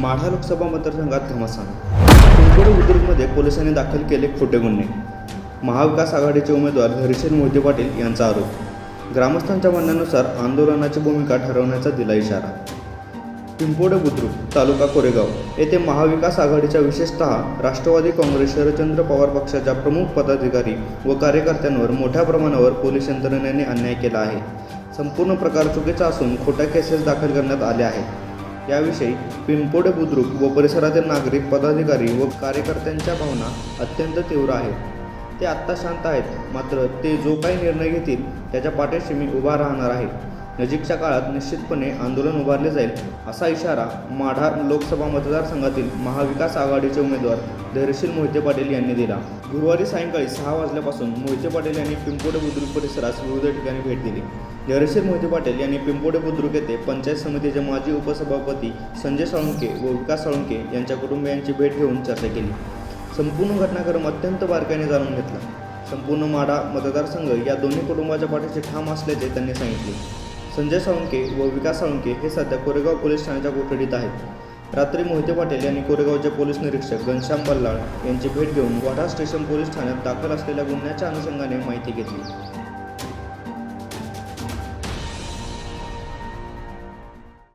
माढा लोकसभा मतदारसंघात घमासान पिंपरी बुद्रुकमध्ये पोलिसांनी दाखल केले खोटे गुन्हे. महाविकास आघाडीचे उमेदवार हरिशेन मोहिते पाटील यांचा आरोप. ग्रामस्थांच्या म्हणण्यानुसार आंदोलनाची भूमिका ठरवण्याचा दिला इशारा. पिंपोडे बुद्रुक तालुका कोरेगाव येथे महाविकास आघाडीच्या विशेषतः राष्ट्रवादी काँग्रेस शरदचंद्र पवार पक्षाच्या प्रमुख पदाधिकारी व कार्यकर्त्यांवर मोठ्या प्रमाणावर पोलीस यंत्रणेने अन्याय केला आहे. संपूर्ण प्रकार चुकीचा असून खोट्या केसेस दाखल करण्यात आल्या आहेत. याविषयी पिंपोडे बुद्रुक व परिसरातील नागरिक पदाधिकारी व कार्यकर्त्यांच्या भावना अत्यंत तीव्र आहेत. ते आत्ता शांत आहेत मात्र ते जो काही निर्णय घेतील त्याच्या पाठीशी मी उभा राहणार आहे. नजीकच्या काळात निश्चितपणे आंदोलन उभारले जाईल असा इशारा माढा लोकसभा मतदारसंघातील महाविकास आघाडीचे उमेदवार धैर्यशील मोहिते पाटील यांनी दिला. गुरुवारी सायंकाळी सहा वाजल्यापासून मोहिते पाटील यांनी पिंपोडे बुद्रुक परिसरास विविध ठिकाणी भेट दिली. धैर्यशील मोहिते पाटील यांनी पिंपोडे बुद्रुक येथे पंचायत समितीचे माजी उपसभापती संजय साळुंके व विकास साळुंके यांच्या कुटुंबियांची भेट घेऊन चर्चा केली. संपूर्ण घटनाक्रम अत्यंत बारकाईने जाणून घेतला. संपूर्ण माढा मतदारसंघ या दोन्ही कुटुंबाच्या पाठीशी ठाम असल्याचे त्यांनी सांगितले. संजय साळुंके व विकास साळुंके हे सध्या कोरेगाव पोलीस ठाण्याच्या कोठडीत आहेत. रात्री मोहिते पाटील यांनी कोरेगावचे पोलीस निरीक्षक घनश्याम बल्लाळ यांची भेट घेऊन वाडा स्टेशन पोलीस ठाण्यात दाखल असलेल्या गुन्ह्याच्या अनुषंगाने माहिती घेतली.